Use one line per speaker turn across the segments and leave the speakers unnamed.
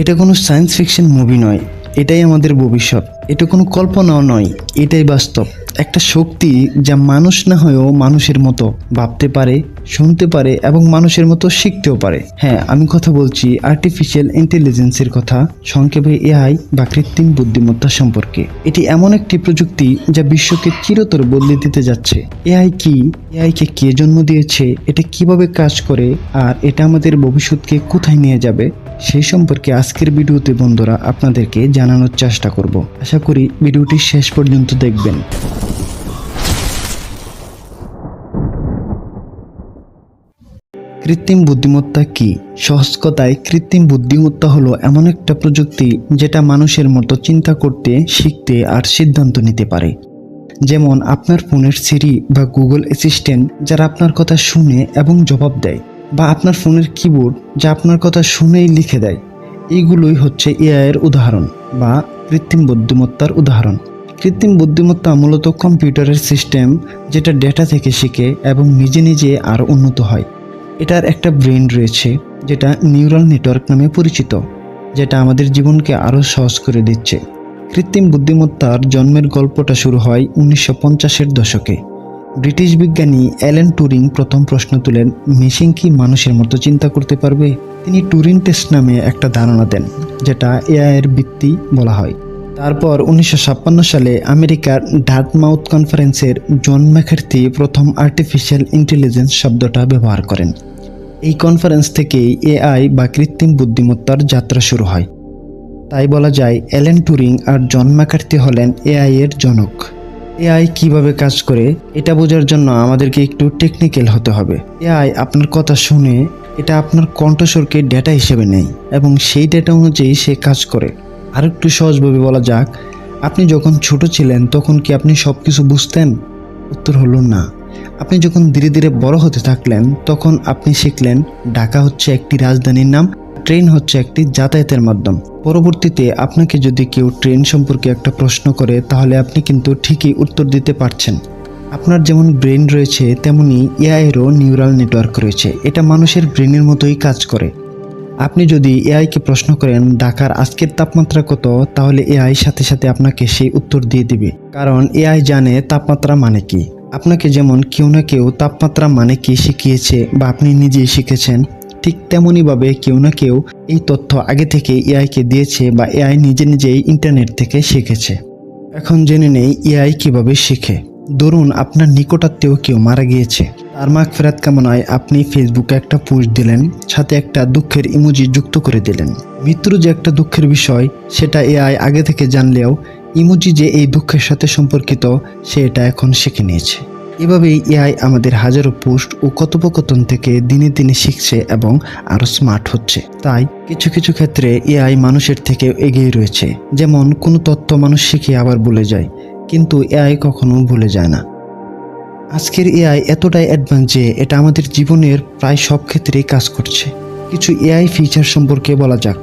এটা কোনো science fiction movie নয়, এটাই আমাদের ভবিষ্যৎ। এটা কোনো কল্পনাও নয়, এটাই বাস্তব। একটা শক্তি যা মানুষ না হয়েও মানুষের মতো ভাবতে পারে, শুনতে পারে এবং মানুষের মতো শিখতেও পারে। হ্যাঁ আমি কথা বলছি আর্টিফিশিয়াল ইন্টেলিজেন্সের কথা, সংক্ষেপে এআই বা কৃত্রিম বুদ্ধিমত্তা সম্পর্কে। এটি এমন একটি প্রযুক্তি যা বিশ্বকে চিরতর বদলে দিতে যাচ্ছে। এআই কি? এআইকে কে জন্ম দিয়েছে? এটা কীভাবে কাজ করে? আর এটা আমাদের ভবিষ্যৎকে কোথায় নিয়ে যাবে? সেই সম্পর্কে আজকের ভিডিওতে বন্ধুরা আপনাদেরকে জানানোর চেষ্টা করব। আশা করি ভিডিওটি শেষ পর্যন্ত দেখবেন। কৃত্রিম বুদ্ধিমত্তা কি? সহজ কথায়, কৃত্রিম বুদ্ধিমত্তা হলো এমন একটা প্রযুক্তি যেটা মানুষের মতো চিন্তা করতে, শিখতে আর সিদ্ধান্ত নিতে পারে। যেমন আপনার ফোনের সিরি বা গুগল অ্যাসিস্ট্যান্ট যারা আপনার কথা শুনে এবং জবাব দেয়, বা আপনার ফোনের কিবোর্ড যা আপনার কথা শুনেই লিখে দেয়। এইগুলোই হচ্ছে এআইয়ের উদাহরণ বা কৃত্রিম বুদ্ধিমত্তার উদাহরণ। কৃত্রিম বুদ্ধিমত্তা মূলত কম্পিউটারের সিস্টেম যেটা ডেটা থেকে শিখে এবং নিজে নিজে আরও উন্নত হয়। এটার একটা ব্রেন রয়েছে, যেটা নিউরাল নেটওয়ার্ক নামে পরিচিত, যেটা আমাদের জীবনকে আরও সহজ করে দিচ্ছে। কৃত্রিম বুদ্ধিমত্তার জন্মের গল্পটা শুরু হয় উনিশশো পঞ্চাশের দশকে। ব্রিটিশ বিজ্ঞানী অ্যালেন টুরিং প্রথম প্রশ্ন তুলেন, মেশিন কি মানুষের মতো চিন্তা করতে পারবে? তিনি টুরিং টেস্ট নামে একটা ধারণা দেন, যেটা এআইয়ের ভিত্তি বলা হয়। তারপর উনিশশো ছাপ্পান্ন সালে আমেরিকার ডার্টমাউথ কনফারেন্সের জন ম্যাকার্থি প্রথম আর্টিফিশিয়াল ইন্টেলিজেন্স শব্দটা ব্যবহার করেন। এই কনফারেন্স থেকেই এআই বা কৃত্রিম বুদ্ধিমত্তার যাত্রা শুরু হয়। তাই বলা যায়, অ্যালেন টুরিং আর জন ম্যাকার্থি হলেন এআই এর জনক। এআই কীভাবে কাজ করে, এটা বোঝার জন্য আমাদেরকে একটু টেকনিক্যাল হতে হবে। এআই আপনার কথা শুনে, এটা আপনার কণ্ঠস্বরকে ডেটা হিসেবে নেয় এবং সেই ডেটা অনুযায়ী সে কাজ করে। আর একটু সহজভাবে বলা যাক, আপনি যখন ছোট ছিলেন তখন কি আপনি সব কিছু বুঝতেন? উত্তর হলো না। আপনি যখন ধীরে ধীরে বড় হতে থাকলেন তখন আপনি শিখলেন ঢাকা হচ্ছে একটি রাজধানীর নাম, ট্রেন হচ্ছে একটি যাতায়াতের মাধ্যম। পরবর্তীতে আপনাকে যদি কেউ ট্রেন সম্পর্কে একটা প্রশ্ন করে তাহলে আপনি কিন্তু ঠিকই উত্তর দিতে পারছেন। আপনার যেমন ব্রেন রয়েছে, তেমনি এআইয়েরও নিউরাল নেটওয়ার্ক রয়েছে। এটা মানুষের ব্রেনের মতোই কাজ করে। আপনি যদি এআইকে প্রশ্ন করেন, ঢাকার আজকের তাপমাত্রা কত? তাহলে এআই সাথে সাথে আপনাকে সেই উত্তর দিয়ে দিবে। কারণ এআই জানে তাপমাত্রা মানে কি। আপনাকে যেমন কেউ না কেউ তাপমাত্রা মানে কি শিখিয়েছে বা আপনি নিজেই শিখেছেন, ঠিক তেমনইভাবে কেউ না কেউ এই তথ্য আগে থেকে এআইকে দিয়েছে বা এআই নিজে নিজেই ইন্টারনেট থেকে শিখেছে। এখন জেনে নেই এআই কীভাবে শিখে। ধরুন আপনার নিকটাত্মীয় কেউ মারা গিয়েছে। তার মাগ ফেরাত কামনায় আপনি ফেসবুকে একটা পোস্ট দিলেন, সাথে একটা দুঃখের ইমোজি যুক্ত করে দিলেন। মৃত্যুর যে একটা দুঃখের বিষয়, সেটা এআই আগে থেকে জানলেও ইমোজি যে এই দুঃখের সাথে সম্পর্কিত সে এটা এখন শিখে নিয়েছে। এভাবেই এআই আমাদের হাজারো পোস্ট ও কথোপকথন থেকে দিনে দিনে শিখছে এবং আরও স্মার্ট হচ্ছে। তাই কিছু কিছু ক্ষেত্রে এআই মানুষের থেকে এগিয়ে রয়েছে। যেমন কোনো তথ্য মানুষ শিখে আবার ভুলে যায়, কিন্তু এআই কখনো ভুলে যায় না। আজকের এআই এতটাই অ্যাডভান্স যে এটা আমাদের জীবনের প্রায় সব ক্ষেত্রেই কাজ করছে। কিছু এআই ফিচার সম্পর্কে বলা যাক।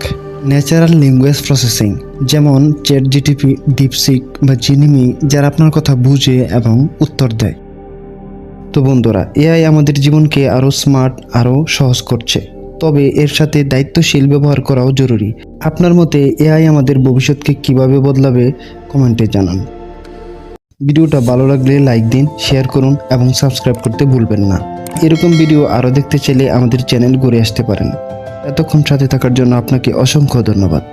ন্যাচারাল ল্যাঙ্গুয়েজ প্রসেসিং যেমন চ্যাট জিটিপি ডিপসিক বা জিনিমি যারা আপনার কথা বুঝে এবং উত্তর দেয়। তো বন্ধুরা, এআই আমাদের জীবনকে আরও স্মার্ট আরও সহজ করছে। তবে এর সাথে দায়িত্বশীল ব্যবহার করাও জরুরি। আপনার মতে এআই আমাদের ভবিষ্যৎকে কীভাবে বদলাবে? কমেন্টে জানান। ভিডিওটা ভালো লাগলে লাইক দিন শেয়ার করুন এবং সাবস্ক্রাইব করতে ভুলবেন না। এরকম ভিডিও আরও দেখতে চাইলে আমাদের চ্যানেল ঘুরে আসতে পারেন। এতক্ষণ সাথে থাকার জন্য আপনাকে অসংখ্য ধন্যবাদ।